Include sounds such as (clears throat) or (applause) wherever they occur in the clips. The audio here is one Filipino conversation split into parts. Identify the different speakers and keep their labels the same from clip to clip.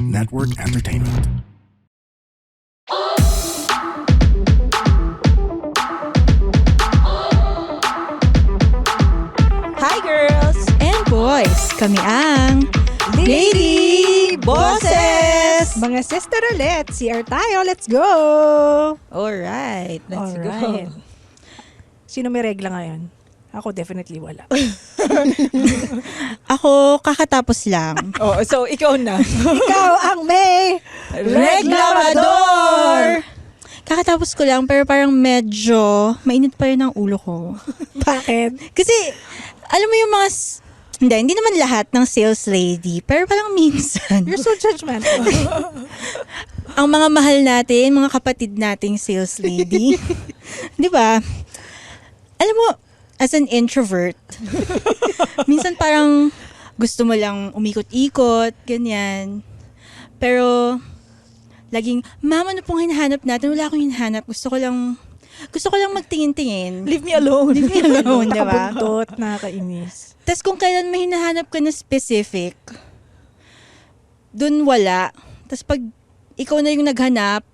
Speaker 1: Network Entertainment.
Speaker 2: Hi girls!
Speaker 3: And boys, kami ang
Speaker 2: Lady Bosses!
Speaker 3: Mga sister ulit. CR tayo. Let's go!
Speaker 2: Alright, let's
Speaker 3: Alright.
Speaker 2: go.
Speaker 3: Sino may regla ngayon? Ako definitely wala. (laughs)
Speaker 4: Ako, kakatapos lang.
Speaker 2: Oh, so ikaw na. (laughs)
Speaker 3: Ikaw ang may
Speaker 2: Reklamador!
Speaker 4: Kakatapos ko lang, pero parang medyo mainit pa rin ang ulo ko. (laughs)
Speaker 3: Bakit?
Speaker 4: Kasi, alam mo yung mga... s- Hindi, hindi naman lahat ng sales lady, pero parang minsan,
Speaker 3: You're so judgmental.
Speaker 4: ang mga mahal natin, mga kapatid nating sales lady, di ba? As an introvert, (laughs) minsan parang gusto mo lang umikot-ikot, ganyan. Pero, laging, mama, ano pong hinahanap natin? Wala akong hinahanap. Gusto ko lang, gusto ko lang magtingin-tingin.
Speaker 2: Leave me alone.
Speaker 4: Leave me alone, di ba?
Speaker 3: Nakabuntot, nakakainis.
Speaker 4: Tapos kung kailan may hinahanap ka na specific, dun wala. Tapos pag ikaw na yung naghanap,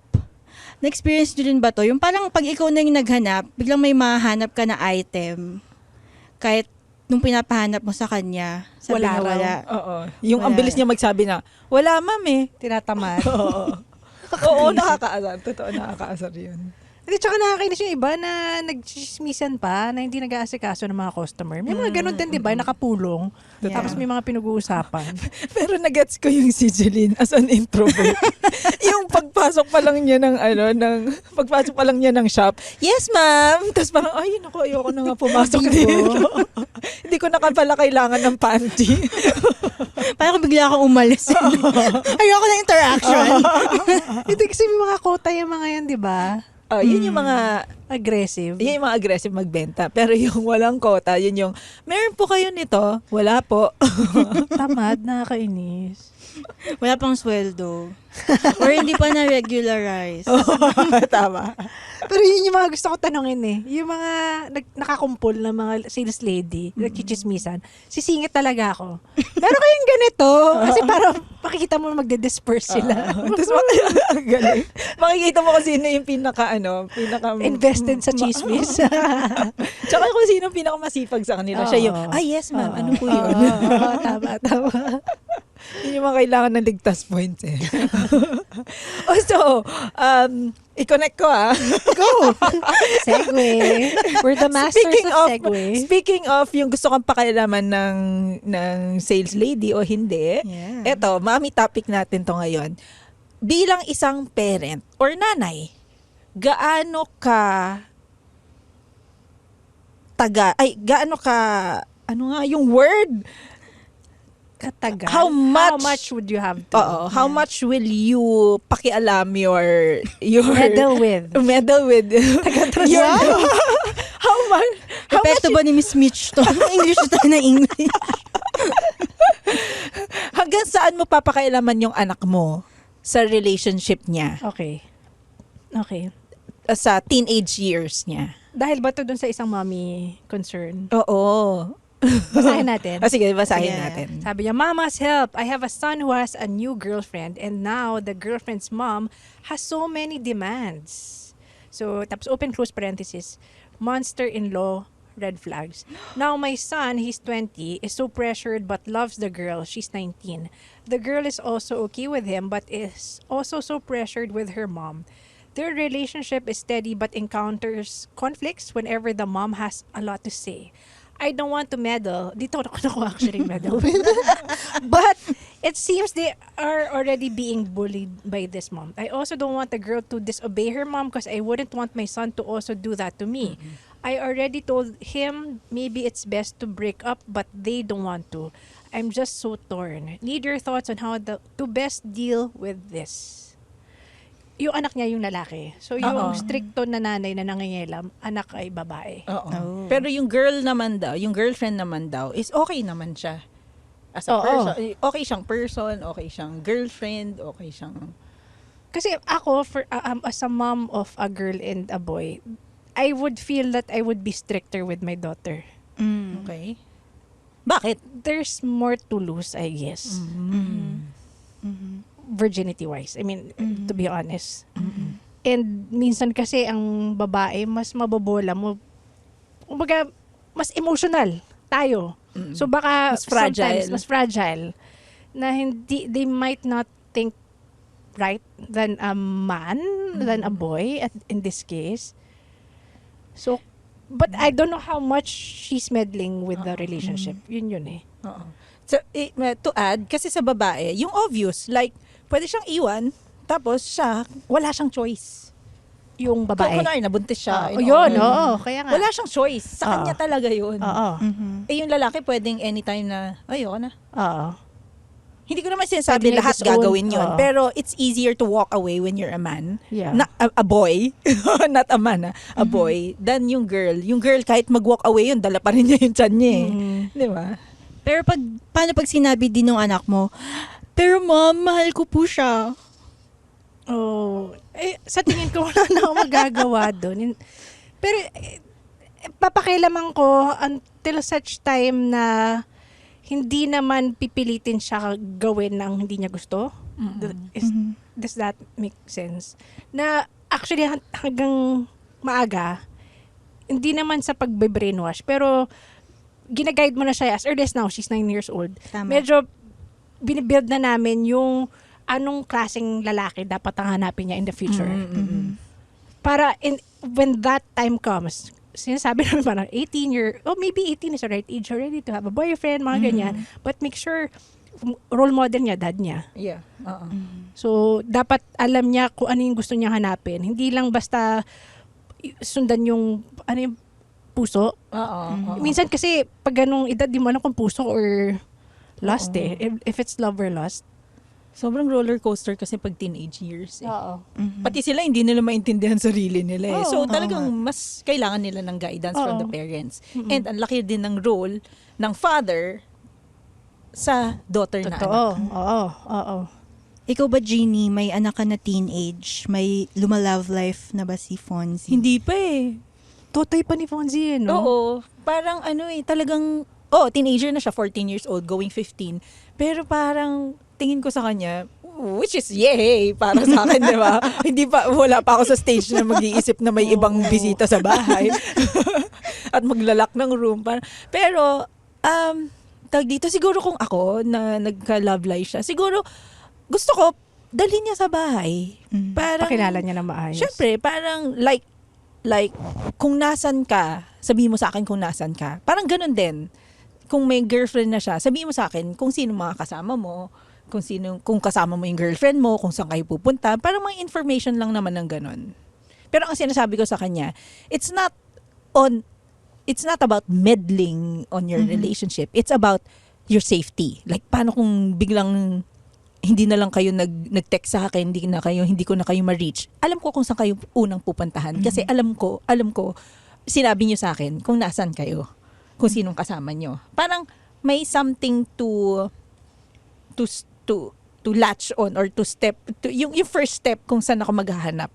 Speaker 4: na-experience nyo rin ba to? Yung parang pag ikaw na yung naghanap, biglang may mahanap ka na item. Kahit nung pinapahanap mo sa kanya, sabi
Speaker 3: Wala
Speaker 4: niya
Speaker 3: raw.
Speaker 4: wala.
Speaker 2: Oo. Yung ang
Speaker 4: Wala.
Speaker 2: bilis niya magsabi na, wala ma'am eh.
Speaker 3: Tinatamad. (laughs)
Speaker 2: Oo. Oo, nakakaasar. Totoo, nakakaasar yun.
Speaker 3: Hindi, tsaka nakakainis yung iba na nagchismisan pa, na hindi nag-aasikaso ng mga customer. May mga ganun din, di ba? Nakapulong.
Speaker 4: Yeah.
Speaker 3: Tapos may mga pinag-uusapan. (laughs)
Speaker 2: Pero nagets ko yung si Jeline as an introvert. (laughs) yung pagpasok pa lang niya ng ano, ng pagpasok pa lang niya ng shop. Yes, ma'am. Tapos parang ay naku, ayoko na nga pumasok dito. (laughs) Hindi ko na pala kailangan ng panty.
Speaker 4: Parang bigla akong umalis. Ayoko na interaction.
Speaker 3: Hindi kasi may mga kota yung mga yan, di ba?
Speaker 2: Oh, yun yung mga
Speaker 3: Aggressive.
Speaker 2: yun yung mga aggressive magbenta. (laughs) Pero yung walang quota, yun yung meron po kayo nito, wala po. (laughs)
Speaker 3: Tamad, nakakainis. (laughs)
Speaker 4: wala pang sweldo. Or hindi pa na-regularize. (laughs)
Speaker 2: Tama.
Speaker 3: Pero yun yung mga gusto ko tanongin eh. Yung mga nag, nakakumpul na mga sales lady, nagchichismisan, sisingit talaga ako. Pero kayong ganito, kasi parang makikita mo magde-disperse sila.
Speaker 2: Tapos mak- galing. Makikita mo kung sino yung pinaka ano, pinaka
Speaker 3: Invested sa chismis. (laughs)
Speaker 2: Tsaka kung sino yung pinaka masipag sa kanila. Siya yung,
Speaker 3: Oo.
Speaker 2: ah yes ma'am, ano po
Speaker 3: Oo,
Speaker 2: yun?
Speaker 3: oo, tama, tama.
Speaker 2: Yun yung mga kailangan ng ligtas points eh. (laughs) oh, so, um, i-connect ko ah.
Speaker 3: Go! (laughs) Segway. We're the masters
Speaker 2: Speaking
Speaker 3: of,
Speaker 2: of,
Speaker 3: segway.
Speaker 2: speaking of yung gusto kong pakialaman ng, ng sales lady o hindi,
Speaker 4: Yeah.
Speaker 2: eto, mami topic natin to ngayon. Bilang isang parent or nanay, gaano ka taga, ay, gaano ka, ano nga, yung word,
Speaker 3: Katagal.
Speaker 2: How much-
Speaker 3: How much would you have to?
Speaker 2: Oo, how much will you pakialam your, your,
Speaker 3: Meddle with. (laughs)
Speaker 2: meddle with, (laughs) your, (laughs) how much, how much,
Speaker 4: Epekto ba ni Miss Mitch to? English to na English.
Speaker 2: hanggang saan mo papakailaman yung anak mo sa relationship niya,
Speaker 3: Okay. Okay.
Speaker 2: sa teenage years niya?
Speaker 3: Dahil ba to dun sa isang mommy concern?
Speaker 2: Oo.
Speaker 3: Basahin natin.
Speaker 2: Ah, sige, basahin
Speaker 4: Sige.
Speaker 2: natin.
Speaker 3: Sabi niya, Mama's help. I have a son who has a new girlfriend and now the girlfriend's mom has so many demands. So, tapos open close parenthesis, monster-in-law, red flags. (gasps) Now my son, he's 20, is so pressured but loves the girl. She's 19. The girl is also okay with him but is also so pressured with her mom. Their relationship is steady but encounters conflicts whenever the mom has a lot to say. I don't want to meddle. Dito ako ako actually (laughs) meddle. but it seems they are already being bullied by this mom. I also don't want the girl to disobey her mom because I wouldn't want my son to also do that to me. I already told him maybe it's best to break up but they don't want to. I'm just so torn. Need your thoughts on how the, to best deal with this. Yung anak niya yung lalaki. So yung
Speaker 2: Oo.
Speaker 3: stricto na nanay na nangingilam, anak ay babae.
Speaker 2: Oo.
Speaker 4: Oh.
Speaker 2: Pero yung girl naman daw, yung girlfriend naman daw, is okay naman siya. As a
Speaker 3: Oo.
Speaker 2: person. Okay siyang person, okay siyang girlfriend, okay siyang...
Speaker 3: Kasi ako, for, uh, um, as a mom of a girl and a boy, I would feel that I would be stricter with my daughter.
Speaker 4: Mm.
Speaker 2: Okay. Bakit?
Speaker 3: There's more to lose, I guess.
Speaker 2: Mm.
Speaker 4: Mhm.
Speaker 3: Virginity-wise. I mean, to be honest. And minsan kasi ang babae, mas mabobola mo. Kumbaga, mas emotional tayo. So baka
Speaker 2: Mas fragile.
Speaker 3: sometimes mas fragile na hindi they might not think right than a man than a boy at in this case. So but I don't know how much she's meddling with the relationship. Yun yun eh.
Speaker 2: Oo. So, eh, to add, kasi sa babae, yung obvious, like, pwede siyang iwan, tapos siya, wala siyang choice.
Speaker 3: Yung
Speaker 2: Kung
Speaker 3: babae.
Speaker 2: kunwari, nabuntis siya.
Speaker 3: Oh, yun,
Speaker 2: all.
Speaker 3: oo. Kaya nga.
Speaker 2: Wala siyang choice. Sa
Speaker 3: Oo.
Speaker 2: kanya talaga yun.
Speaker 3: Oo.
Speaker 4: Mhm.
Speaker 2: Eh, yung lalaki, pwedeng anytime na, ayoko na.
Speaker 3: Oo.
Speaker 2: Hindi ko naman sinasabi
Speaker 3: Pwede
Speaker 2: lahat gagawin yun.
Speaker 3: Oo.
Speaker 2: Pero it's easier to walk away when you're a man.
Speaker 3: Yeah.
Speaker 2: Na, a, a boy. (laughs) Not a man, ah. a boy. Than yung girl. Yung girl, kahit mag-walk away yun, dala pa rin niya yung chan niya eh.
Speaker 3: Mhm.
Speaker 2: Di ba?
Speaker 4: Pero pag, paano pag sinabi din ng anak mo, pero mom, mahal ko po siya.
Speaker 3: Oh, eh, sa tingin ko wala na akong magagawa (laughs) doon. Pero eh, papakilaman ko until such time na hindi naman pipilitin siya gawin ng hindi niya gusto. Th- is- Does that make sense? Na actually hang- hanggang maaga, hindi naman sa pagbe-brainwash, pero ginaguide mo na siya as early as now, she's 9 years old.
Speaker 4: Tama.
Speaker 3: Medyo binibuild na namin yung anong klaseng lalaki dapat ang hanapin niya in the future. Para in, when that time comes, sinasabi (laughs) namin parang 18 year, oh maybe 18 is the right age already to have a boyfriend, mga ganyan. But make sure role model niya, dad niya.
Speaker 2: Yeah. Oo.
Speaker 3: So, dapat alam niya kung ano yung gusto niya hanapin. Hindi lang basta sundan yung, ano yung puso.
Speaker 2: Oo. oo.
Speaker 3: Minsan kasi, pag ganong edad, di mo alam kung puso or lust eh. If, if it's love or lust.
Speaker 2: Sobrang roller coaster kasi pag teenage years. Eh.
Speaker 3: Oo.
Speaker 2: Pati sila hindi nila maintindihan (laughs) sarili nila eh.
Speaker 3: Oo.
Speaker 2: so
Speaker 4: Oo
Speaker 2: talagang
Speaker 4: nga.
Speaker 2: mas kailangan nila ng guidance from
Speaker 3: Oo.
Speaker 2: the parents. And ang laki din ng role ng father sa daughter na
Speaker 3: Totoo.
Speaker 2: anak.
Speaker 3: Oo. Oo.
Speaker 4: Ikaw ba, Jeannie, may anak ka na teenage? May lumalove life na ba si Fonzie?
Speaker 2: Hindi pa eh.
Speaker 3: Totoy pa ni Fonzie, eh, no?
Speaker 2: Oo. Parang ano eh, talagang, oh, teenager na siya, 14 years old, going 15. Pero parang tingin ko sa kanya, which is yay para sa akin, di ba? (laughs) Hindi pa, wala pa ako sa stage na mag-iisip na may ibang bisita sa bahay. (laughs) At maglalak ng room. Pero, um, tag dito, siguro kung ako na nagka-love life siya, siguro, gusto ko, dalhin niya sa bahay.
Speaker 4: Mm.
Speaker 2: Parang,
Speaker 3: Pakilala niya na maayos.
Speaker 2: Siyempre, parang like, like, kung nasan ka, sabihin mo sa akin kung nasan ka. Parang ganun din. Kung may girlfriend na siya, sabihin mo sa akin kung sino mga kasama mo, kung sino, kung kasama mo yung girlfriend mo, kung saan kayo pupunta. Parang mga information lang naman ng ganun. Pero ang sinasabi ko sa kanya, it's not on, it's not about meddling on your relationship. It's about your safety. Like, paano kung biglang hindi na lang kayo nag nag-text sa akin, hindi na kayo hindi ko na kayo ma-reach. Alam ko kung saan kayo unang pupuntahan kasi alam ko, alam ko sinabi niyo sa akin kung nasaan kayo, kung sinong kasama niyo. Parang may something to to to to latch on or to step to yung yung first step kung saan ako maghahanap.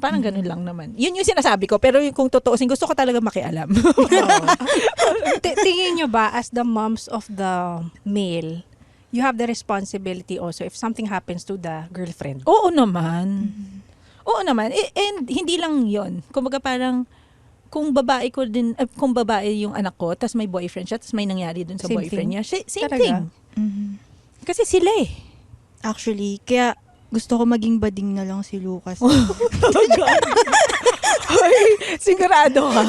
Speaker 2: Parang ganun lang naman. Yun yung sinasabi ko. Pero yung kung totoo, gusto ko talaga makialam. (laughs)
Speaker 3: T- tingin nyo ba, as the moms of the male, you have the responsibility also if something happens to the girlfriend?
Speaker 2: Oo naman. Oo naman. Eh, and hindi lang yon Kumbaga parang, kung babae ko din, eh, kung babae yung anak ko, tas may boyfriend siya, tas may nangyari dun sa
Speaker 3: Same
Speaker 2: boyfriend
Speaker 3: thing.
Speaker 2: niya, same
Speaker 3: Talaga?
Speaker 2: thing.
Speaker 4: Mhm.
Speaker 2: Kasi sila eh.
Speaker 4: Actually, kaya gusto ko maging bading na lang si Lucas. (laughs) (laughs)
Speaker 2: Hoy, sigurado ka.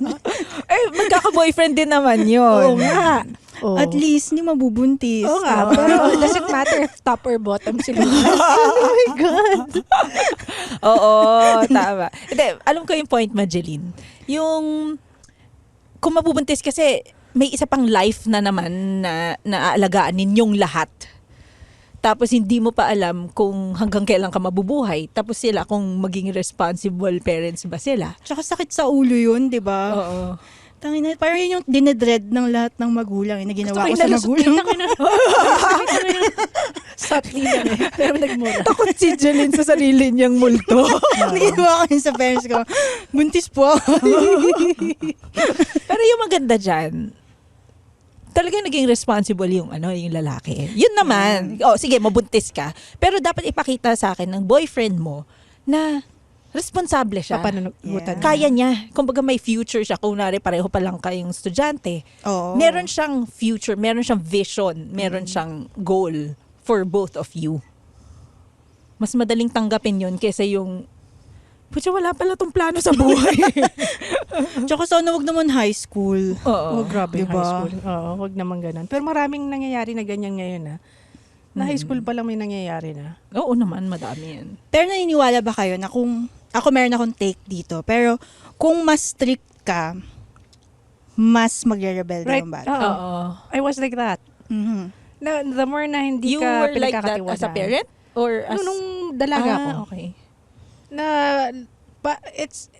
Speaker 2: (laughs) eh, magkaka-boyfriend din naman yun.
Speaker 3: Oo nga. Oh.
Speaker 4: At least, hindi mabubuntis.
Speaker 3: Oo nga,
Speaker 4: Ah.
Speaker 3: pero it doesn't matter if top or bottom si Lucas. (laughs) oh my God.
Speaker 2: Oo, tama. Hindi, alam ko yung point, Majeline. Yung, kung mabubuntis kasi, may isa pang life na naman na naaalagaan ninyong lahat. Tapos hindi mo pa alam kung hanggang kailan ka mabubuhay. Tapos sila kung maging responsible parents ba sila.
Speaker 4: Tsaka sakit sa ulo yun, di ba?
Speaker 2: Oo.
Speaker 4: Tangina, parang yun yung dinedread ng lahat ng magulang eh, na ginawa ko
Speaker 3: Gusto
Speaker 4: sa magulang.
Speaker 3: ina- Subtly lang eh. Pero nagmura.
Speaker 2: Takot si Jeline sa sarili niyang multo. (laughs)
Speaker 4: Ginawa ko yun sa parents ko. Buntis po ako.
Speaker 2: Pero yung maganda dyan, talaga naging responsible yung ano yung lalaki. Yun naman. Oh, sige, mabuntis ka. Pero dapat ipakita sa akin ng boyfriend mo na responsable siya.
Speaker 3: Papanunutan.
Speaker 4: Yeah.
Speaker 2: Kaya niya. Kumbaga may future siya. Kung nari pareho pa lang kayong estudyante.
Speaker 4: Oo.
Speaker 2: Meron siyang future, meron siyang vision, meron siyang goal for both of you. Mas madaling tanggapin yun kesa yung Pucha, wala pala tong plano sa buhay. (laughs)
Speaker 4: Tsaka sana wag naman high school.
Speaker 2: Oo.
Speaker 3: Oh, grabe
Speaker 4: Diba?
Speaker 3: high school. Oo, wag naman ganun. Pero maraming nangyayari na ganyan ngayon na. Na high school pa lang may nangyayari na.
Speaker 2: Oo naman, madami yan.
Speaker 4: Pero naniniwala ba kayo na kung, ako meron akong take dito, pero kung mas strict ka, mas magre-rebelde
Speaker 3: Right?
Speaker 4: yung bata.
Speaker 3: Oo. I was like that.
Speaker 4: Mhm.
Speaker 3: Na, the more na hindi
Speaker 2: You
Speaker 3: ka
Speaker 2: were like that as a parent? Or as...
Speaker 3: Nung, nung dalaga
Speaker 2: ah,
Speaker 3: ko.
Speaker 2: okay.
Speaker 3: Na, pa, it's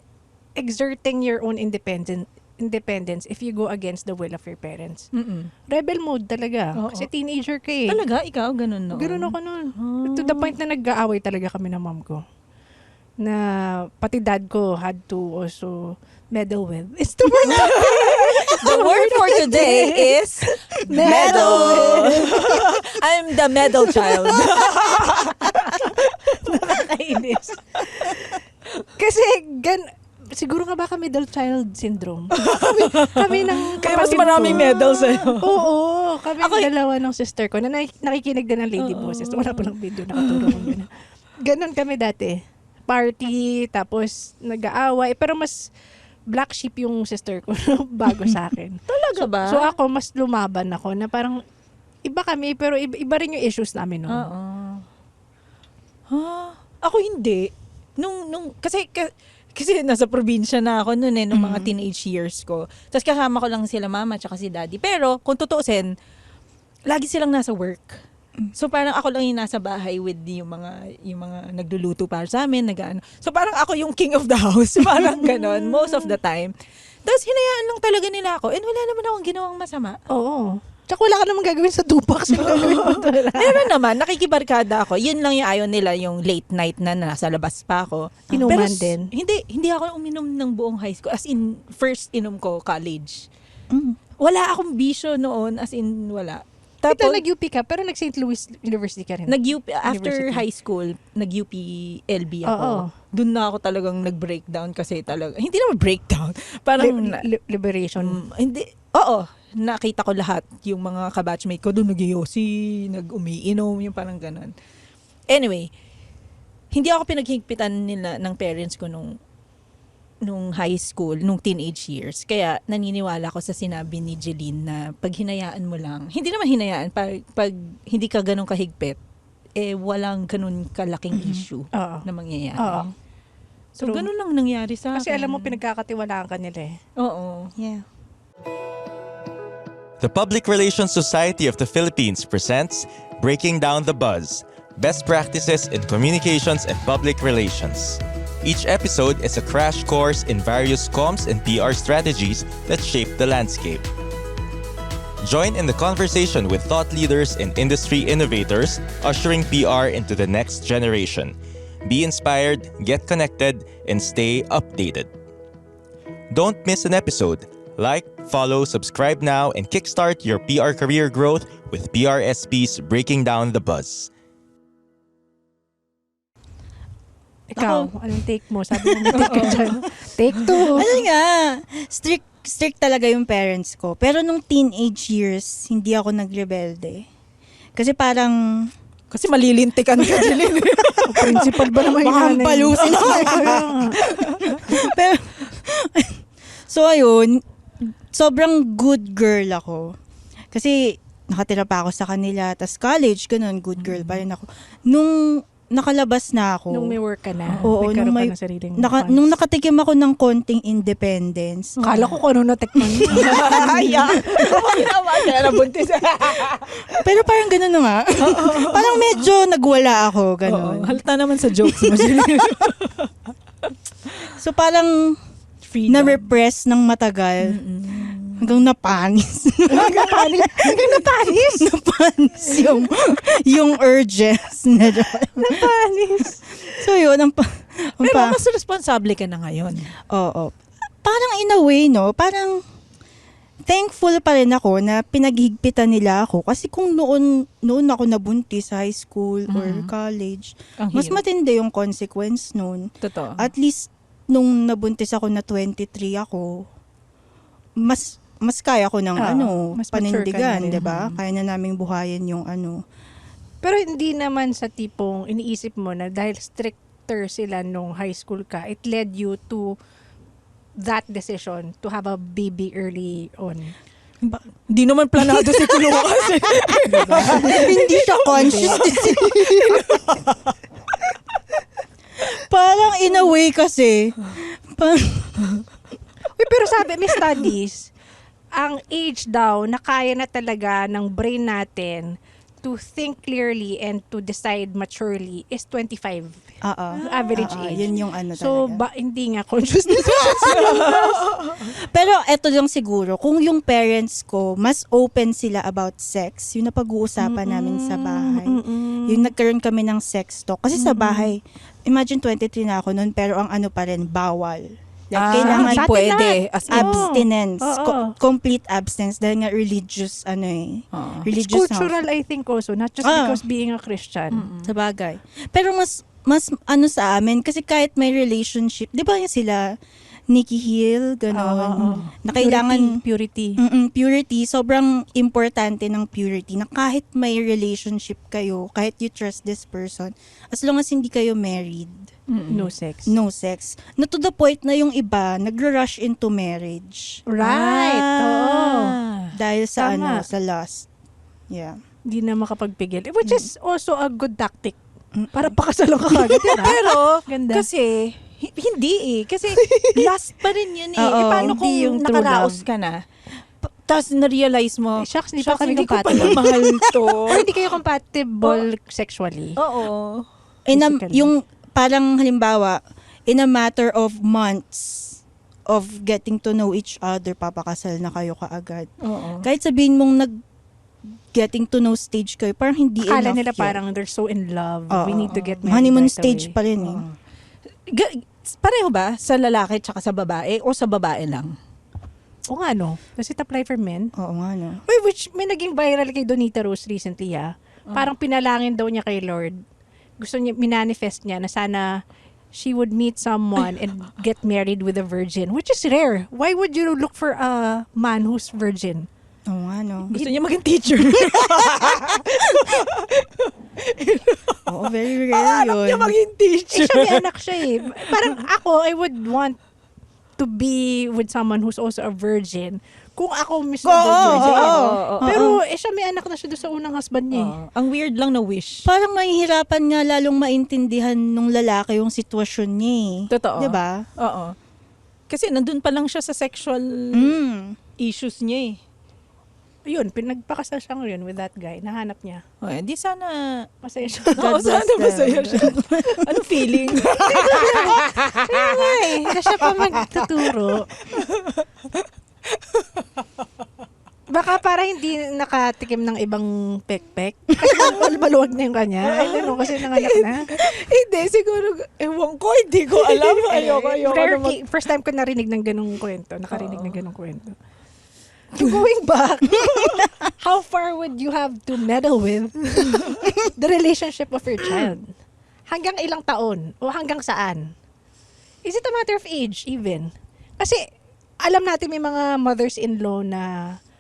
Speaker 3: exerting your own independent independence if you go against the will of your parents.
Speaker 2: Mm-mm.
Speaker 3: Rebel mode talaga.
Speaker 2: Oo.
Speaker 3: Kasi teenager ka eh.
Speaker 2: Talaga? Ikaw? Ganun no?
Speaker 3: Ganun ako nun.
Speaker 2: Ah.
Speaker 3: To the point na nag-aaway talaga kami ng mom ko. Na pati dad ko had to also meddle with. It's the word. (laughs)
Speaker 2: The word for today is medal. I'm the medal child. (laughs)
Speaker 3: Nakakainis. Kasi gan siguro nga baka middle child syndrome. (laughs) kami, kami ng
Speaker 2: Kaya mas maraming
Speaker 3: ko.
Speaker 2: medal sa'yo.
Speaker 3: Oo, kami
Speaker 2: Ako-
Speaker 3: dalawa ng sister ko na nak- nakikinig din ng Lady
Speaker 2: Oo.
Speaker 3: Boses. Wala pa lang video nakaturo ko ganun. Ganon kami dati. Party, tapos nag-aaway. Pero mas black sheep yung sister ko (laughs) bago sa akin. (laughs)
Speaker 2: Talaga ba?
Speaker 3: So ako, mas lumaban ako na parang iba kami, pero iba, iba rin yung issues namin noon.
Speaker 2: Oo. Ha? Ako hindi. Nung, nung, kasi, ka- kasi nasa probinsya na ako noon eh, nung mga teenage years ko. Tapos kasama ko lang sila mama tsaka si daddy. Pero, kung tutuusin, lagi silang nasa work. So parang ako lang yung nasa bahay with yung mga yung mga nagluluto para sa amin, nag So parang ako yung king of the house, (laughs) parang ganon most of the time. Tapos hinayaan lang talaga nila ako and wala naman akong ginawang masama.
Speaker 3: Oo. Tsaka wala ka naman gagawin sa talaga? (laughs)
Speaker 2: Meron naman, nakikibarkada ako. Yun lang yung ayaw nila, yung late night na nasa labas pa ako.
Speaker 3: Inuman
Speaker 2: s-
Speaker 3: din?
Speaker 2: Hindi, hindi ako uminom ng buong high school. As in, first inom ko, college.
Speaker 4: Mm.
Speaker 2: Wala akong bisyo noon, as in, wala.
Speaker 3: Ito,
Speaker 2: Tapos,
Speaker 3: nag-UP ka, pero nag-St. Louis University ka rin.
Speaker 2: nag-UP, after
Speaker 3: University.
Speaker 2: high school, nag-UP LB ako.
Speaker 3: Oo.
Speaker 2: Doon na ako talagang nag-breakdown kasi talaga, hindi naman breakdown. (laughs) Parang,
Speaker 3: Li- li- liberation.
Speaker 2: Mm, hindi. Oo. Nakita ko lahat. Yung mga kabatchmate ko doon nag-yosi, nag-umiinom, yung parang ganun. Anyway, hindi ako pinaghigpitan nila ng parents ko nung nung high school, nung teenage years. Kaya naniniwala ko sa sinabi ni Jeline na pag hinayaan mo lang, hindi naman hinayaan, pag, pag hindi ka ganun kahigpit, eh walang ganun kalaking issue
Speaker 3: Oo.
Speaker 2: na mangyayari.
Speaker 3: Oo.
Speaker 2: So,
Speaker 3: True.
Speaker 2: ganun lang nangyari sa
Speaker 3: Kasi
Speaker 2: akin.
Speaker 3: alam mo, pinagkakatiwalaan ka nila eh.
Speaker 2: Oo.
Speaker 4: Yeah.
Speaker 1: The Public Relations Society of the Philippines presents Breaking Down the Buzz Best Practices in Communications and Public Relations. Each episode is a crash course in various comms and PR strategies that shape the landscape. Join in the conversation with thought leaders and industry innovators ushering PR into the next generation. Be inspired, get connected, and stay updated. Don't miss an episode. Like, follow, subscribe now, and kickstart your PR career growth with PRSP's Breaking Down the Buzz.
Speaker 3: Ikaw, anong take mo? Sabi mo, take ka (laughs) dyan. Take two.
Speaker 4: Ano nga, strict, strict talaga yung parents ko. Pero nung teenage years, hindi ako nagrebelde. Kasi parang,
Speaker 2: Kasi malilintikan ka, Jeline. (laughs)
Speaker 3: Principal ba naman yung
Speaker 4: baka palusin ako. (laughs) Pero, so ayun, sobrang good girl ako. Kasi nakatira pa ako sa kanila, tas college, ganun, good girl pa rin ako. Nung nakalabas na ako,
Speaker 3: Nung may work ka na,
Speaker 4: Oo,
Speaker 3: may
Speaker 4: nung may-
Speaker 3: ka na sariling
Speaker 4: naka,
Speaker 3: funds.
Speaker 4: nung nakatikim ako ng konting independence,
Speaker 3: Kala ko kung ano natikman mo.
Speaker 2: Ay, ah. Ginawa kaya nabuntis. (laughs)
Speaker 4: pero parang ganun na nga. parang medyo nagwala ako,
Speaker 2: Oo,
Speaker 4: ganun.
Speaker 2: halata naman sa jokes mo. (laughs)
Speaker 4: So parang
Speaker 2: Freedom.
Speaker 4: na-repress ng matagal. Hanggang napanis. (laughs)
Speaker 3: Napanis? Hanggang napanis? (laughs)
Speaker 4: napanis yung, yung urges na (laughs)
Speaker 3: Napanis.
Speaker 4: So yun, ang, pa, ang
Speaker 2: Pero
Speaker 4: pa,
Speaker 2: mas responsable ka na ngayon.
Speaker 4: oo. Parang in a way, no? Parang thankful pa rin ako na pinaghigpitan nila ako. Kasi kung noon, noon ako nabuntis sa high school or
Speaker 2: Mhm.
Speaker 4: college,
Speaker 2: Ang
Speaker 4: mas
Speaker 2: hirap.
Speaker 4: matindi yung consequence noon.
Speaker 2: Totoo.
Speaker 4: At least, nung nabuntis ako na 23 ako, mas mas kaya ko ng
Speaker 3: Oo,
Speaker 4: ano,
Speaker 3: mas mature ka
Speaker 4: panindigan. 'di ba?
Speaker 2: Mhm.
Speaker 4: Kaya na naming buhayin yung ano.
Speaker 3: Pero hindi naman sa tipong iniisip mo na dahil stricter sila nung high school ka, it led you to that decision to have a baby early on.
Speaker 2: Hindi naman planado si Kulunga kasi. (laughs)
Speaker 4: Hindi siya conscious. (laughs) Parang in a way kasi, (laughs) pa-
Speaker 3: Uy, pero sabi, may studies, ang age daw na kaya na talaga ng brain natin to think clearly and to decide maturely is 25.
Speaker 4: Oo.
Speaker 3: Average
Speaker 4: Oo,
Speaker 3: age.
Speaker 4: Yun yung ano
Speaker 3: So,
Speaker 4: talaga.
Speaker 3: ba, hindi nga (laughs) conscious
Speaker 4: Pero eto lang siguro, kung yung parents ko, mas open sila about sex, yun na pag-uusapan namin sa bahay. Yung nagkaroon kami ng sex talk. Kasi sa bahay, imagine 23 na ako noon, pero ang ano pa rin, bawal. Like,
Speaker 2: Ah,
Speaker 4: kailangan
Speaker 2: hindi pwede. As in,
Speaker 4: abstinence.
Speaker 3: Oo.
Speaker 4: Co- complete abstinence. Dahil nga religious, ano eh.
Speaker 3: It's
Speaker 4: Religious
Speaker 3: cultural, I think also, not just
Speaker 4: Ah.
Speaker 3: because being a Christian.
Speaker 4: house. Sa bagay. Pero mas, mas ano sa amin, kasi kahit may relationship, di ba yung sila, Nikki Hill, gano'n,
Speaker 3: Oo.
Speaker 4: na kailangan,
Speaker 3: Purity.
Speaker 4: Mm-mm, purity, sobrang importante ng purity na kahit may relationship kayo, kahit you trust this person, as long as hindi kayo married,
Speaker 2: Mm-mm.
Speaker 3: No sex.
Speaker 4: no sex. Na to the point na yung iba, nag-rush into marriage.
Speaker 3: Right. Oo.
Speaker 2: Ah.
Speaker 4: Dahil sa
Speaker 3: Tama.
Speaker 4: ano, sa lust. Yeah.
Speaker 3: Hindi na makapagpigil. Which is also a good tactic. Para pakasalan ka ah. (laughs)
Speaker 2: Pero,
Speaker 3: Ganda.
Speaker 2: kasi, hi- hindi eh. Kasi, (laughs) last pa rin yun eh.
Speaker 4: Oo,
Speaker 2: eh paano
Speaker 3: hindi
Speaker 2: kung
Speaker 3: yung true
Speaker 2: nakaraos ka na? Pa- Tapos na-realize mo,
Speaker 3: Eh, shucks, hindi pa
Speaker 2: "Shucks,
Speaker 3: kami
Speaker 2: hindi ko pala
Speaker 3: compatible."
Speaker 2: mahal to. (laughs)
Speaker 3: Or hindi kayo compatible sexually.
Speaker 2: Oo.
Speaker 4: In a, yung parang halimbawa, in a matter of months of getting to know each other, papakasal na kayo kaagad.
Speaker 2: Oo.
Speaker 4: Kahit sabihin mong nag getting to know stage kayo, parang hindi
Speaker 3: Akala
Speaker 4: enough
Speaker 3: nila
Speaker 4: yun.
Speaker 3: parang they're so in love.
Speaker 4: Oo.
Speaker 3: We need to get married
Speaker 4: Honeymoon
Speaker 3: right
Speaker 4: stage
Speaker 3: away.
Speaker 4: pa rin eh.
Speaker 2: Ga- pareho ba sa lalaki tsaka sa babae o sa babae lang?
Speaker 3: O nga no. Does it apply for men?
Speaker 4: Oo nga no.
Speaker 3: Wait, which may naging viral kay Donita Rose recently ah. Parang pinalangin daw niya kay Lord. Gusto niya, minanifest niya na sana she would meet someone and (laughs) get married with a virgin, which is rare. Why would you look for a man who's virgin?
Speaker 4: Oo nga no.
Speaker 2: Gusto niya maging teacher. (laughs)
Speaker 4: Oo, very rare
Speaker 2: Alam
Speaker 4: yun.
Speaker 2: niya maging
Speaker 3: Eh,
Speaker 2: teacher.
Speaker 3: siya may anak siya eh. Parang ako, I would want to be with someone who's also a virgin. Kung ako mismo
Speaker 4: Oo,
Speaker 3: virgin.
Speaker 4: oo,
Speaker 2: oo.
Speaker 3: Pero eh, siya may anak na siya doon sa unang husband niya eh.
Speaker 2: Oo. ang weird lang na wish.
Speaker 4: Parang mahihirapan nga lalong maintindihan nung lalaki yung sitwasyon niya eh.
Speaker 2: Totoo.
Speaker 4: Diba?
Speaker 2: Oo. Kasi nandun pa lang siya sa sexual
Speaker 4: Mm.
Speaker 2: issues niya eh.
Speaker 3: Yun, pinagpakasal siya ngayon with that guy. Nahanap niya.
Speaker 2: O, eh, di sana...
Speaker 3: Masaya siya. (laughs)
Speaker 2: Oo,
Speaker 4: bless
Speaker 2: sana
Speaker 4: them.
Speaker 2: masaya siya. (laughs) Anong feeling?
Speaker 3: Ay, na siya pa magtuturo. Baka para hindi nakatikim ng ibang pekpek. Kasi maluwag na yung kanya. I don't know, kasi nanganak na. (laughs)
Speaker 2: hindi, siguro, ewan ko, hindi ko alam. Ayoko, ayoko
Speaker 3: Rare
Speaker 2: na mag-
Speaker 3: First time ko narinig ng ganung kwento. Nakarinig ng ganung kwento. Going back, (laughs) how far would you have to meddle with (laughs) the relationship of your child? Hanggang ilang taon? O hanggang saan? Is it a matter of age even? Kasi alam natin may mga mothers-in-law na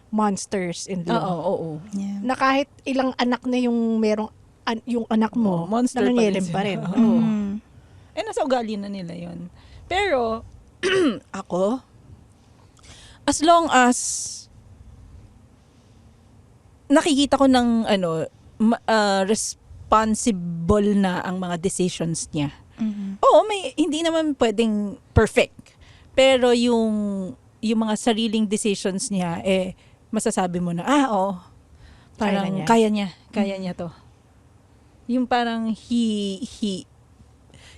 Speaker 2: Oo,
Speaker 3: monsters-in-law.
Speaker 2: oo, oo.
Speaker 4: Yeah.
Speaker 3: Na kahit ilang anak na yung merong an- yung anak mo,
Speaker 2: Oo, monster pa rin
Speaker 3: pa rin.
Speaker 2: Oo.
Speaker 3: Oo.
Speaker 4: Mm.
Speaker 2: Eh, nasa ugali na nila yon. Pero, (clears throat) ako, as long as nakikita ko ng ano, ah, responsible na ang mga decisions niya.
Speaker 4: Mhm.
Speaker 2: Oo, may hindi naman pwedeng perfect. Pero yung yung mga sariling decisions niya eh masasabi mo na ah, oo.
Speaker 3: Kaya
Speaker 2: Parang
Speaker 3: na niya.
Speaker 2: kaya niya, kaya niya 'to. Yung parang he he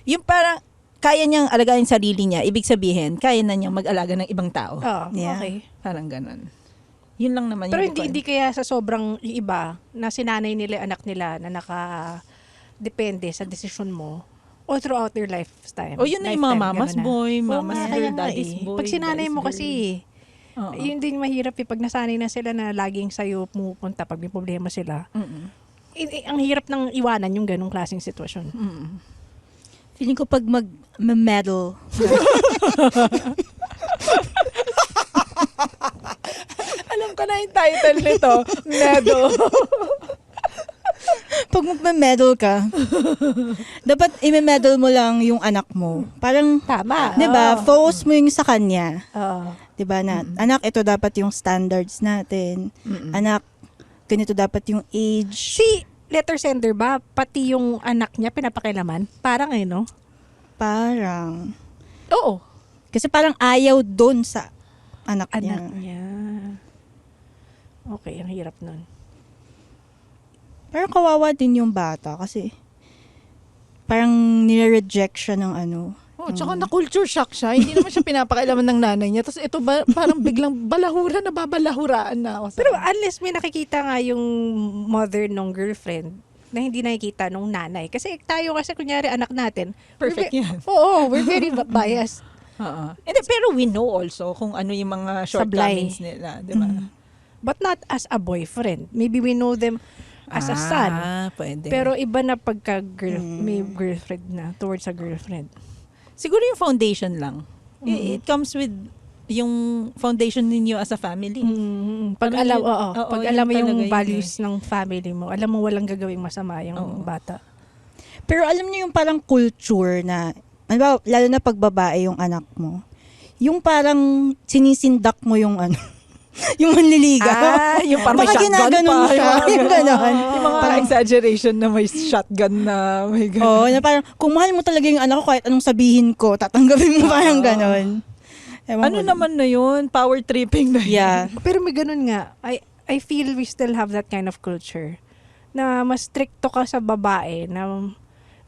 Speaker 2: yung parang kaya niyang alagaan sarili niya, ibig sabihin, kaya na niyang mag-alaga ng ibang tao.
Speaker 3: Oo,
Speaker 4: Yeah.
Speaker 3: okay.
Speaker 2: Parang ganun. Yun lang naman
Speaker 3: Pero
Speaker 2: yung
Speaker 3: hindi, hindi kaya sa sobrang iba na sinanay nila anak nila na naka depende sa desisyon mo all throughout their lifetime.
Speaker 2: O yun na yung mga mama's boy, mama's
Speaker 3: nga,
Speaker 2: girl, daddy's
Speaker 3: eh.
Speaker 2: boy.
Speaker 3: Pag sinanay mo kasi,
Speaker 2: Oo.
Speaker 3: Yun din mahirap eh, pag nasanay na sila na laging sa'yo pumupunta pag may problema sila.
Speaker 2: Mm-mm.
Speaker 3: I- i- ang hirap ng iwanan yung ganong klaseng sitwasyon.
Speaker 2: Mm-mm.
Speaker 4: Feeling ko pag mag-medal, (laughs)
Speaker 2: Alam ko na yung title nito, Medo.
Speaker 4: pag magme-medal ka, dapat i-medal mo lang yung anak mo. Parang,
Speaker 3: Tama.
Speaker 4: 'di ba? Focus mo yung sa kanya.
Speaker 3: Oo.
Speaker 4: 'Di ba na, anak, ito dapat yung standards natin. Anak, ganito dapat yung age.
Speaker 3: Si letter sender ba, pati yung anak niya pinapakilaman? Parang eh, no?
Speaker 4: Parang,
Speaker 2: Oo.
Speaker 4: kasi parang ayaw doon sa anak,
Speaker 3: Anak
Speaker 4: niya.
Speaker 3: niya. Okay, ang hirap nun.
Speaker 4: Pero kawawa din yung bata kasi parang nire-reject siya ng ano.
Speaker 2: Oh, tsaka na-culture shock siya. Hindi naman siya pinapakailaman ng nanay niya. Tapos ito ba, parang biglang balahura na babalahuraan na ako. Sa
Speaker 3: Pero unless may nakikita nga yung mother nung girlfriend na hindi nakikita nung nanay. Kasi tayo kasi kunyari anak natin.
Speaker 2: Perfect yan. (laughs)
Speaker 3: Oo, we're very biased. (laughs)
Speaker 2: Oo. Hindi, pero we know also kung ano yung mga shortcomings nila. Di ba?
Speaker 3: But not as a boyfriend. Maybe we know them as a son.
Speaker 2: Ah, pwede.
Speaker 3: Pero iba na pagka girl, may girlfriend na towards a girlfriend.
Speaker 2: siguro yung foundation lang. I- It comes with yung foundation ninyo as a family.
Speaker 3: Mm, pag
Speaker 2: Parang
Speaker 3: alam, oo,
Speaker 2: oo,
Speaker 3: pag alam mo yung
Speaker 2: talaga yun
Speaker 3: values ng family mo, alam mo walang gagawing masama yung
Speaker 2: Oo.
Speaker 3: bata.
Speaker 4: Pero alam niyo yung parang culture na, ano ba, lalo na pag babae yung anak mo, yung parang sinisindak mo yung ano, (laughs) yung manliligaw.
Speaker 2: Ah, yung parang may
Speaker 4: Baka
Speaker 2: shotgun
Speaker 4: ginaganon
Speaker 2: pa.
Speaker 4: siya, (laughs) yung ganon.
Speaker 2: Yung mga exaggeration na may shotgun na may ganon.
Speaker 4: Oo, na parang, kung mahal mo talaga yung anak ko, kahit anong sabihin ko, tatanggapin mo (laughs) parang ganon. Ewan
Speaker 2: ano
Speaker 4: ko.
Speaker 2: naman na yun? Power tripping na yun.
Speaker 4: Yeah.
Speaker 3: Pero may ganun nga. I, I feel we still have that kind of culture na mas stricto ka sa babae na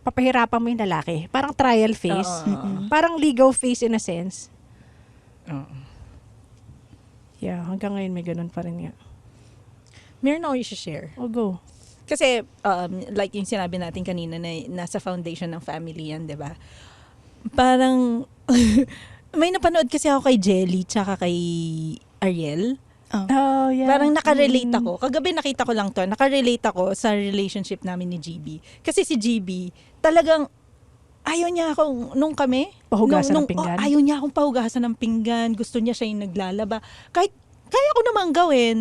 Speaker 3: papahirapan mo yung lalaki. Parang trial phase.
Speaker 2: Oo.
Speaker 3: Parang legal phase in a sense.
Speaker 2: Oo.
Speaker 3: Yeah, hanggang ngayon may ganun pa rin nga.
Speaker 2: Meron ako i-share.
Speaker 3: Oh, go.
Speaker 2: Kasi, um, like yung sinabi natin kanina na nasa foundation ng family yan, di ba? Parang, (laughs) may napanood kasi ako kay Jelly tsaka kay Ariel.
Speaker 3: Oh, yeah.
Speaker 2: Parang nakarelate ako. Kagabi nakita ko lang to. Nakarelate ako sa relationship namin ni GB. Kasi si GB, talagang ayaw niya ako nung kami.
Speaker 3: Pahugasan
Speaker 2: nung,
Speaker 3: ng pinggan?
Speaker 2: oh, ayaw niya akong pahugasan ng pinggan. Gusto niya siya yung naglalaba. Kahit, kaya ko naman gawin.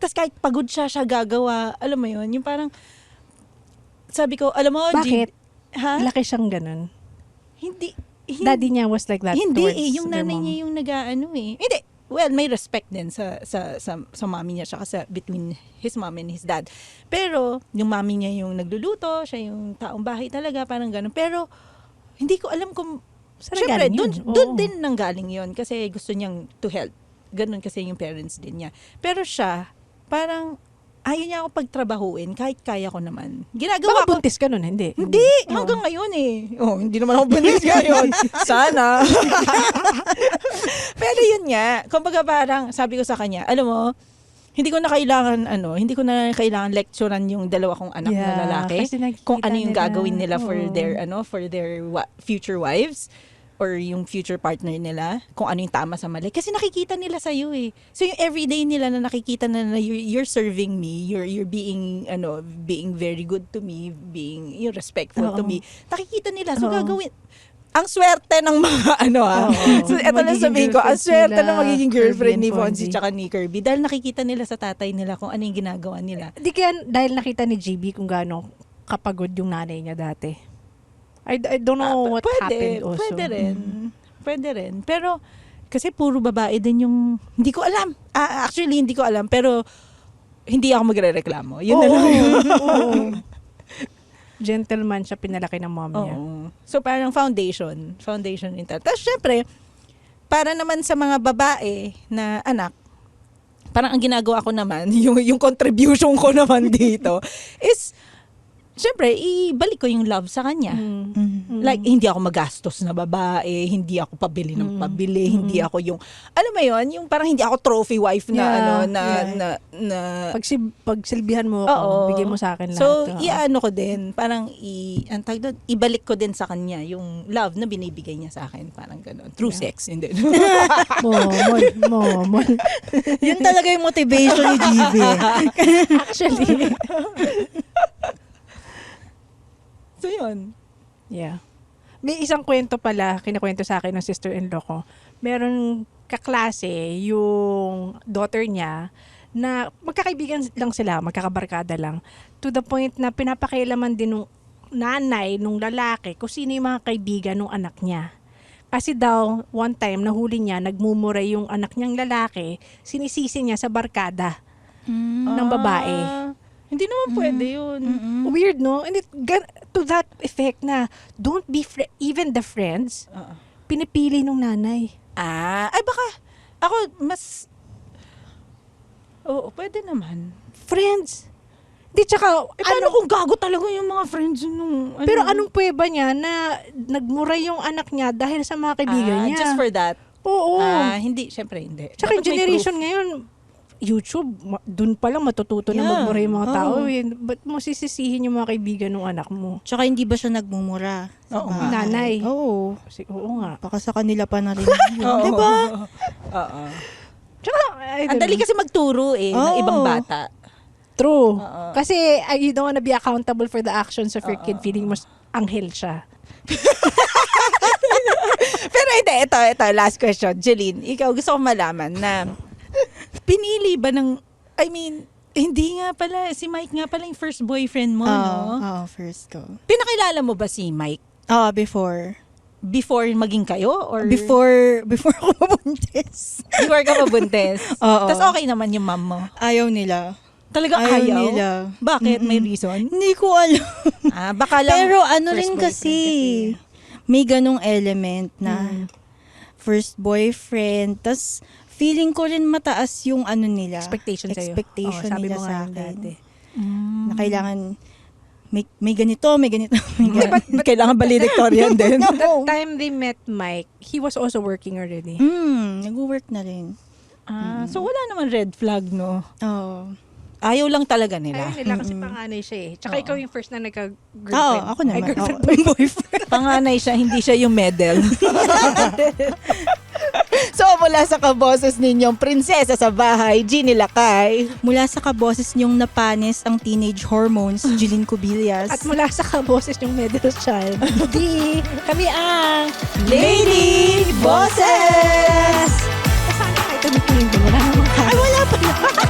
Speaker 2: Tapos kahit pagod siya, siya gagawa. Alam mo yun? Yung parang, sabi ko, alam mo,
Speaker 3: Bakit?
Speaker 2: GB, ha?
Speaker 3: Laki siyang ganun.
Speaker 2: Hindi, hindi,
Speaker 3: Daddy niya was like that
Speaker 2: hindi eh, yung nanay
Speaker 3: mom.
Speaker 2: niya yung nag-ano eh. Hindi, well, may respect din sa sa sa, sa mami niya tsaka sa between his mom and his dad. Pero yung mami niya yung nagluluto, siya yung taong bahay talaga, parang ganun. Pero hindi ko alam kung
Speaker 3: Saan
Speaker 2: Siyempre,
Speaker 3: yun?
Speaker 2: dun
Speaker 3: Oo.
Speaker 2: din nanggaling yon kasi gusto niyang to help. Ganun kasi yung parents din niya. Pero siya, parang ayaw niya ako pagtrabahuin kahit kaya ko naman. Ginagawa
Speaker 3: Baka
Speaker 2: ko
Speaker 3: buntis ka nun, hindi?
Speaker 2: hindi,
Speaker 3: Oo.
Speaker 2: hanggang ngayon eh. Oh, hindi naman ako buntis ngayon. (laughs) Sana. (laughs) Pero yun nga, kumbaga parang sabi ko sa kanya, alam mo, hindi ko na kailangan ano, hindi ko na kailangan lecturean yung dalawa kong anak na
Speaker 3: Yeah,
Speaker 2: lalaki
Speaker 3: kasi nakikita
Speaker 2: kung ano yung
Speaker 3: nila.
Speaker 2: gagawin nila for
Speaker 3: Oo.
Speaker 2: their ano, for their wa- future wives or yung future partner nila, kung ano yung tama sa mali. Kasi nakikita nila sa iyo eh. So yung everyday nila na nakikita na, na you're, you're serving me, you're you're being ano, being very good to me, being you're respectful to
Speaker 3: Oo.
Speaker 2: me. Nakikita nila. So
Speaker 3: Oo.
Speaker 2: gagawin ang swerte ng mga (laughs) ano ah.
Speaker 3: Oo.
Speaker 2: so ito lang sabihin ko, ang swerte ng magiging girlfriend ni Fonzie tsaka ni Kirby dahil nakikita nila sa tatay nila kung ano yung ginagawa nila.
Speaker 3: Di kaya dahil nakita ni GB kung gaano kapagod yung nanay niya dati. I, I don't know
Speaker 2: Ah,
Speaker 3: what
Speaker 2: pwede,
Speaker 3: happened also.
Speaker 2: Pwede rin.
Speaker 3: Mm.
Speaker 2: Pwede rin. Pero, kasi puro babae din yung, hindi ko alam. Ah, actually, hindi ko alam. Pero, hindi ako magre-reklamo. Yun na
Speaker 3: Oo,
Speaker 2: lang yun.
Speaker 3: oo. (laughs) Gentleman siya, pinalaki ng mom niya.
Speaker 2: So, parang foundation. Foundation in. Tapos, syempre, para naman sa mga babae na anak, parang ang ginagawa ko naman, (laughs) yung, yung contribution ko naman dito, is, syempre, ibalik ko yung love sa kanya.
Speaker 3: Mm.
Speaker 4: Mm.
Speaker 3: Mm.
Speaker 2: Like, hindi ako magastos na babae, hindi ako pabili ng pabili, hindi ako yung, alam mo yon yung parang hindi ako trophy wife na,
Speaker 3: Yeah,
Speaker 2: ano, na,
Speaker 3: yeah.
Speaker 2: na, na,
Speaker 3: Pag, si, pag silbihan mo ako,
Speaker 2: Oo.
Speaker 3: bigay mo sa akin lahat.
Speaker 2: So,
Speaker 3: Oo.
Speaker 2: iano ko din, parang i, ang tawag doon, ibalik ko din sa kanya yung love na binibigay niya sa akin, parang gano'n. Through sex, hindi. (laughs)
Speaker 3: Momol, momol.
Speaker 4: Yun talaga yung motivation ni GB. (laughs)
Speaker 3: Actually.
Speaker 2: So, yun.
Speaker 3: Yeah. May isang kwento pala, kinakwento sa akin ng sister-in-law ko. Meron kaklase, yung daughter niya, na magkakaibigan lang sila, magkakabarkada lang. To the point na pinapakailaman din nung nanay, nung lalaki, kung sino yung mga kaibigan nung anak niya. Kasi daw, one time, nahuli niya, nagmumura yung anak niyang lalaki, sinisisi niya sa barkada ng babae.
Speaker 2: Hindi naman pwede yun.
Speaker 3: Weird, no? And it, to that effect na, don't be, fri- even the friends,
Speaker 2: Oo.
Speaker 3: pinipili nung nanay.
Speaker 2: Ah, ay baka, ako mas, oo, pwede naman.
Speaker 3: Friends. Di tsaka,
Speaker 2: Eh, paano
Speaker 3: ano,
Speaker 2: kung gago talaga yung mga friends nung, ano?
Speaker 3: pero anong pweba niya na nagmura yung anak niya dahil sa mga kaibigan
Speaker 2: Ah,
Speaker 3: niya?
Speaker 2: Just for that?
Speaker 3: Oo.
Speaker 2: Ah, hindi, syempre hindi.
Speaker 3: Tsaka yung
Speaker 2: Dapat
Speaker 3: generation ngayon, YouTube, dun pa lang matututo na
Speaker 4: Yeah.
Speaker 3: magmura yung mga tao.
Speaker 4: Oo.
Speaker 3: Eh. Ba't mo sisisihin yung mga kaibigan ng anak mo?
Speaker 4: Tsaka hindi ba siya nagmumura?
Speaker 2: Oo
Speaker 4: bahay?
Speaker 3: Nanay.
Speaker 4: Oo.
Speaker 3: Kasi, oo nga.
Speaker 4: Baka sa kanila pa na rin. (laughs)
Speaker 2: Oo.
Speaker 4: Di ba?
Speaker 2: Oo.
Speaker 3: Tsaka,
Speaker 2: Ang dali kasi magturo eh, ng
Speaker 4: Oo.
Speaker 2: ibang bata.
Speaker 3: True.
Speaker 2: Oo.
Speaker 3: Kasi uh, you don't wanna be accountable for the actions of your kid feeling mo anghel siya. (laughs)
Speaker 2: Pero hindi, ito, ito, last question. Jeline, ikaw gusto ko malaman na pinili ba ng, I mean, hindi nga pala, si Mike nga pala yung first boyfriend mo,
Speaker 4: Oo,
Speaker 2: no?
Speaker 4: oo, first ko.
Speaker 2: Pinakilala mo ba si Mike
Speaker 4: Ah, before.
Speaker 2: before maging kayo? Or
Speaker 4: Before, (laughs) before ako mabuntis.
Speaker 2: before ka mabuntis? (laughs)
Speaker 4: Oo.
Speaker 2: Tapos okay naman yung mom mo?
Speaker 4: Ayaw nila.
Speaker 2: Talaga
Speaker 4: Ayaw
Speaker 2: ayaw?
Speaker 4: nila.
Speaker 2: Bakit? May reason?
Speaker 4: Hindi ko alam.
Speaker 2: Ah, baka lang
Speaker 4: Pero ano
Speaker 2: first
Speaker 4: rin
Speaker 2: boyfriend
Speaker 4: kasi, may ganong element na
Speaker 2: Mm.
Speaker 4: first boyfriend. tas feeling ko rin mataas yung ano nila.
Speaker 3: Expectation sa'yo.
Speaker 4: Expectation
Speaker 3: Oo, sabi
Speaker 4: nila
Speaker 3: mo
Speaker 4: sa akin.
Speaker 3: dati.
Speaker 2: Mm.
Speaker 4: Na kailangan, may, may ganito, may ganito, (laughs) may ganito.
Speaker 2: ba't- kailangan valedictorian (laughs) din?
Speaker 3: That time they met Mike, he was also working already.
Speaker 4: Hmm, nag-work na rin.
Speaker 2: ah, so wala naman red flag, no?
Speaker 4: Oo.
Speaker 2: Ayaw lang talaga nila.
Speaker 3: Ayun nila kasi panganay siya eh. Tsaka
Speaker 2: Oo.
Speaker 3: ikaw yung first na
Speaker 4: Oo,
Speaker 3: nagka-girlfriend.
Speaker 4: ako
Speaker 3: Ay,
Speaker 4: naman.
Speaker 3: girlfriend
Speaker 4: Oo, (laughs) boyfriend.
Speaker 2: Panganay siya, hindi siya yung medal. So, mula sa kaboses ninyong prinsesa sa bahay, Ginny Lakay.
Speaker 4: Mula sa kaboses niyong napanis ang teenage hormones, (laughs) Jeline Cubillas.
Speaker 3: At mula sa kaboses yung middle child. (laughs) Di, kami ang
Speaker 2: Lady Bosses!
Speaker 3: Saan ka ito nakikinig? Wala
Speaker 2: Ay, wala pa